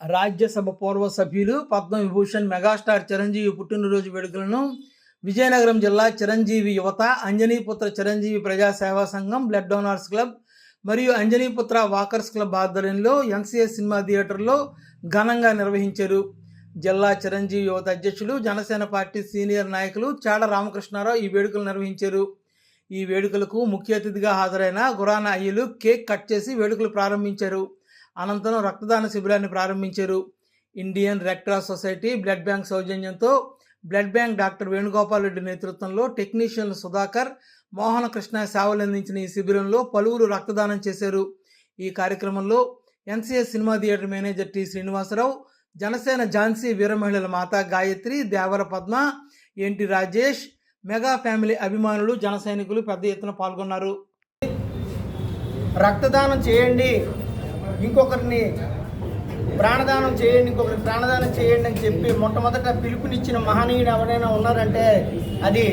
రాజ్యసభ పూర్వ సభ్యులు పద్మవిభూషణ్ మెగాస్టార్ చిరంజీవి పుట్టినరోజు వేడుకలను విజయనగరం జిల్లా చిరంజీవి యువత అంజనీపుత్ర చిరంజీవి ప్రజా సేవా సంఘం బ్లడ్ డోనర్స్ క్లబ్ మరియు అంజనీపుత్ర వాకర్స్ క్లబ్ ఆధ్వర్యంలో ఎన్సీఎస్ సినిమా థియేటర్లో ఘనంగా నిర్వహించారు. జిల్లా చిరంజీవి యువత అధ్యక్షులు జనసేన పార్టీ సీనియర్ నాయకులు చాడ రామకృష్ణారావు ఈ వేడుకలు నిర్వహించారు. ఈ వేడుకలకు ముఖ్య అతిథిగా హాజరైన గురాన అయ్యలు కేక్ కట్ చేసి వేడుకలు ప్రారంభించారు. అనంతరం రక్తదాన శిబిరాన్ని ప్రారంభించారు. Indian Red Cross society blood bank సౌజన్యంతో blood bank doctor Venugopal Reddy నేతృత్వంలో టెక్నీషియన్లు సుధాకర్ మోహన కృష్ణ సేవలు అందించిన ఈ శిబిరంలో పలువురు రక్తదానం చేశారు. ఈ కార్యక్రమంలో NCS cinema theatre manager T Srinivasarao Janasena Jhansi వీరమహిళల మాత Gayatri Devara Padma NT Rajesh mega family అభిమానులు జన సైనికులు పెద్ద ఎత్తున పాల్గొన్నారు. రక్తదానం చేయండి. ఇంకొకరిని ప్రాణదానం చేయండి ఇంకొకరికి ప్రాణదానం చేయండి అని చెప్పి మొట్టమొదట పిలుపునిచ్చిన మహనీయుడు ఎవరైనా ఉన్నారంటే అది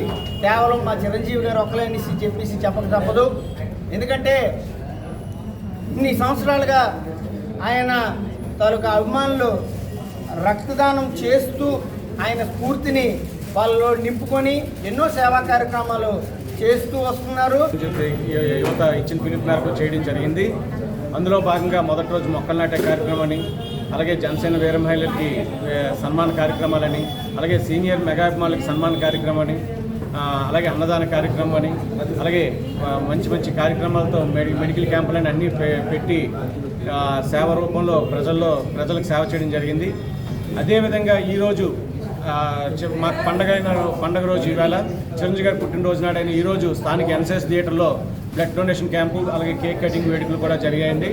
కేవలం మా చిరంజీవి గారు ఒక్కలేనిసి చెప్పేసి చెప్పక తప్పదు. ఎందుకంటే ఇన్ని సంవత్సరాలుగా ఆయన తాలూకా అభిమానులు రక్తదానం చేస్తూ ఆయన స్ఫూర్తిని వాళ్ళలో నింపుకొని ఎన్నో సేవా కార్యక్రమాలు చేస్తూ వస్తున్నారు. యువత ఇచ్చిన పిలుపు మేరకు చేయడం జరిగింది. అందులో భాగంగా మొదటి రోజు మొక్కలు నాటే కార్యక్రమాన్ని అలాగే జనసేన వీరమహిళలకి సన్మాన కార్యక్రమాలని అలాగే సీనియర్ మెగాభిమానులకి సన్మాన కార్యక్రమాన్ని అలాగే అన్నదాన కార్యక్రమాన్ని అలాగే మంచి మంచి కార్యక్రమాలతో మెడి మెడికల్ క్యాంపులని అన్నీ పెట్టి సేవ రూపంలో ప్రజల్లో ప్రజలకు సేవ చేయడం జరిగింది. అదేవిధంగా ఈరోజు పండగ అయిన పండగ రోజు ఈవేళ చిరంజీవి గారి పుట్టినరోజు నాడైన ఈరోజు స్థానిక ఎన్ఎస్ఎస్ థియేటర్లో బ్లడ్ డొనేషన్ క్యాంపు అలాగే కేక్ కటింగ్ వేడుకలు కూడా జరిగాయండి.